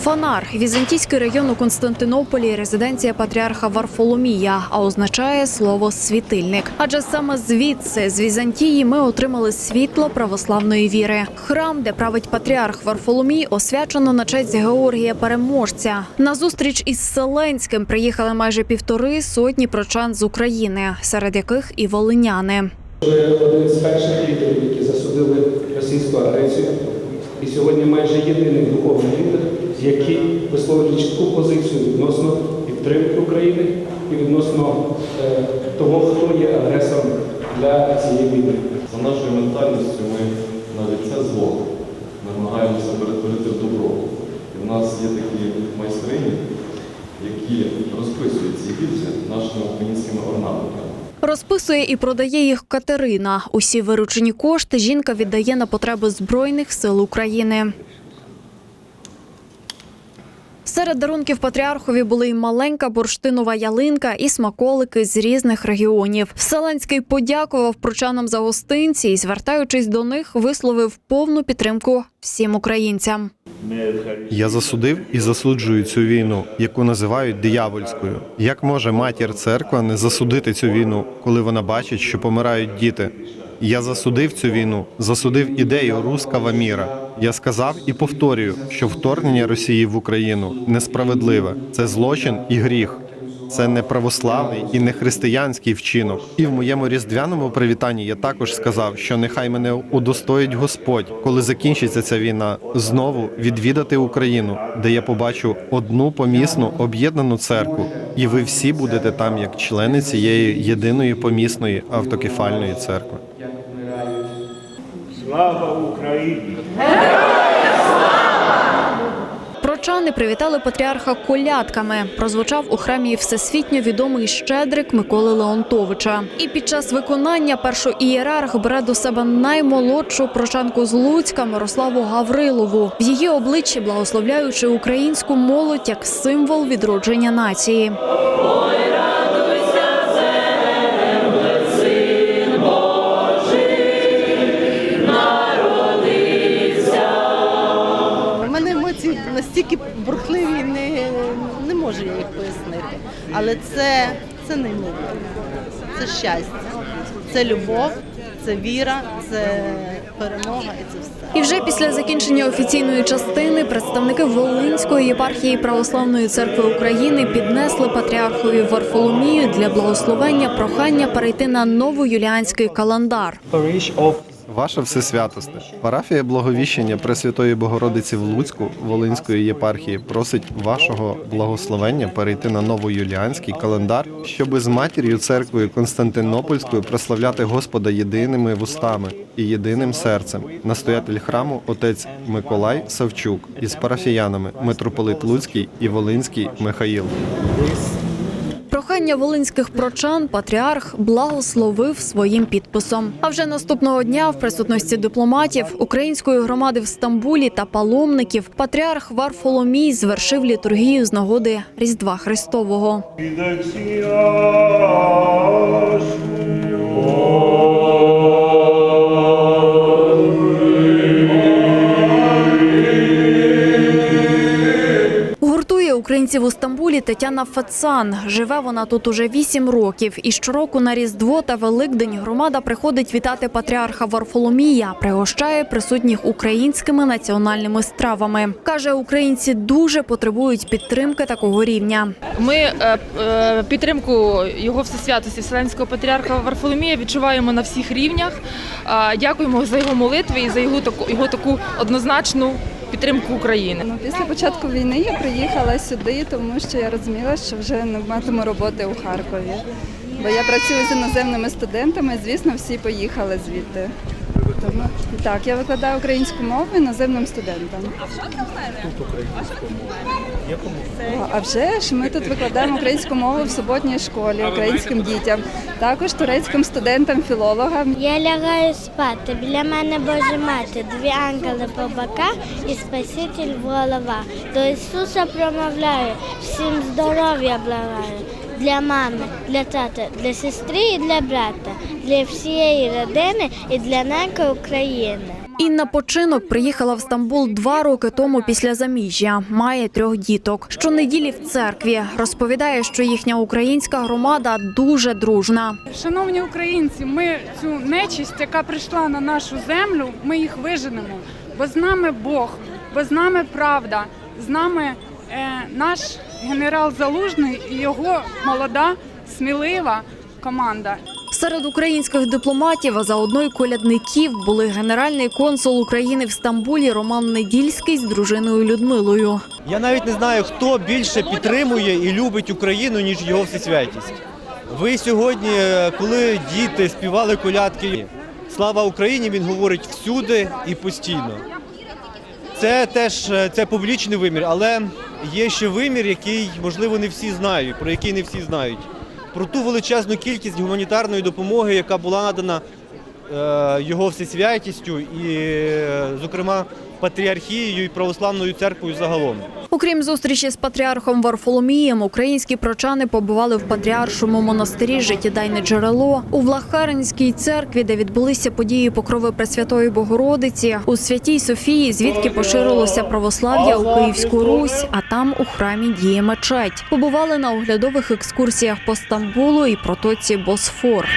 Фонар Візантійський район у Константинополі, резиденція патріарха Варфоломія, а означає слово світильник. Адже саме звідси, з Візантії, ми отримали світло православної віри. Храм, де править патріарх Варфоломій, освячено на честь Георгія Переможця. На зустріч із Селенським приїхали майже півтори сотні прочан з України, серед яких і волиняни. Один з перших лідерів, які засудили російську агресію, і сьогодні майже єдиний духовний лідер, який висловлює чітку позицію відносно підтримки України і відносно е, того, хто є агресором для цієї війни. За нашою ментальністю ми навіть це зло намагаємося перетворити в добро. І в нас є такі майстрині, які розписують ці гільзи нашими українськими орнаментами. Розписує і продає їх Катерина. Усі виручені кошти жінка віддає на потреби Збройних сил України. Серед дарунків патріархові були й маленька бурштинова ялинка і смаколики з різних регіонів. Вселенський подякував прочанам за гостинці і, звертаючись до них, висловив повну підтримку всім українцям. Я засудив і засуджую цю війну, яку називають диявольською. Як може матір церква не засудити цю війну, коли вона бачить, що помирають діти? Я засудив цю війну, засудив ідею руского міра. Я сказав і повторюю, що вторгнення Росії в Україну несправедливе. Це злочин і гріх. Це не православний і не християнський вчинок. І в моєму різдвяному привітанні я також сказав, що нехай мене удостоїть Господь, коли закінчиться ця війна, знову відвідати Україну, де я побачу одну помісну об'єднану церкву, і ви всі будете там як члени цієї єдиної помісної автокефальної церкви. Слава Україні! Прочани привітали патріарха колядками. Прозвучав у храмі всесвітньо відомий щедрик Миколи Леонтовича. І під час виконання першоієрарх бере до себе наймолодшу прочанку з Луцька Мирославу Гаврилову. В її обличчі благословляючи українську молодь як символ відродження нації. Але це, це неймовірно. Це щастя, це любов, це віра, це перемога і це все. І вже після закінчення офіційної частини представники Волинської єпархії Православної церкви України піднесли патріархові Варфоломію для благословення прохання перейти на новоюліанський календар. Ваше всесвятосте, парафія благовіщення Пресвятої Богородиці в Луцьку Волинської єпархії просить вашого благословення перейти на новоюліанський календар, щоби з матір'ю церквою Константинопольською прославляти Господа єдиними вустами і єдиним серцем. Настоятель храму отець Миколай Савчук із парафіянами митрополит Луцький і Волинський Михаїл. Прохання волинських прочан патріарх благословив своїм підписом. А вже наступного дня, в присутності дипломатів, української громади в Стамбулі та паломників, патріарх Варфоломій звершив літургію з нагоди Різдва Христового. Тетяна Фецан. Живе вона тут уже вісім років. І щороку на Різдво та Великдень громада приходить вітати патріарха Варфоломія, пригощає присутніх українськими національними стравами. Каже, українці дуже потребують підтримки такого рівня. Ми е, е, підтримку його всесвятості Вселенського патріарха Варфоломія відчуваємо на всіх рівнях. Дякуємо за його молитви і за його таку його таку однозначну підтримку України. Ну, після початку війни я приїхала сюди, тому що я розуміла, що вже не матиму роботи у Харкові. Бо я працюю з іноземними студентами, звісно, всі поїхали звідти. Тому, так, я викладаю українську мову іноземним студентам. О, А вже ж ми тут викладаємо українську мову в суботній школі, українським дітям, також турецьким студентам, філологам. Я лягаю спати. Біля мене Божа мати, дві ангели по боках і Спаситель голова. До Ісуса промовляю, всім здоров'я благаю. Для мами, для тата, для сестри і для брата, для всієї родини і для неки України. Інна починок приїхала в Стамбул два роки тому після заміжжя. Має трьох діток. Щонеділі в церкві розповідає, що їхня українська громада дуже дружна. Шановні українці, ми цю нечисть, яка прийшла на нашу землю, ми їх виженемо. Бо з нами Бог, бо з нами правда, з нами е, наш генерал Залужний і його молода, смілива команда. Серед українських дипломатів, а заодно й колядників, були генеральний консул України в Стамбулі Роман Недільський з дружиною Людмилою. Я навіть не знаю, хто більше підтримує і любить Україну, ніж його всесвятість. Ви сьогодні, е, коли діти співали колядки, слава Україні, він говорить всюди і постійно. Це теж е, це публічний вимір, але є ще вимір, який, можливо, не всі знають, про який не всі знають. Про ту величезну кількість гуманітарної допомоги, яка була надана е, його всесвятістю і, е, зокрема, патріархією і православною церквою загалом. Окрім зустрічі з патріархом Варфоломієм, українські прочани побували в патріаршому монастирі Життєдайне джерело у Влахаринській церкві, де відбулися події покрови Пресвятої Богородиці, у Святій Софії, звідки поширилося православ'я у Київську Русь, а там у храмі діє мечеть. Побували на оглядових екскурсіях по Стамбулу і протоці Босфор.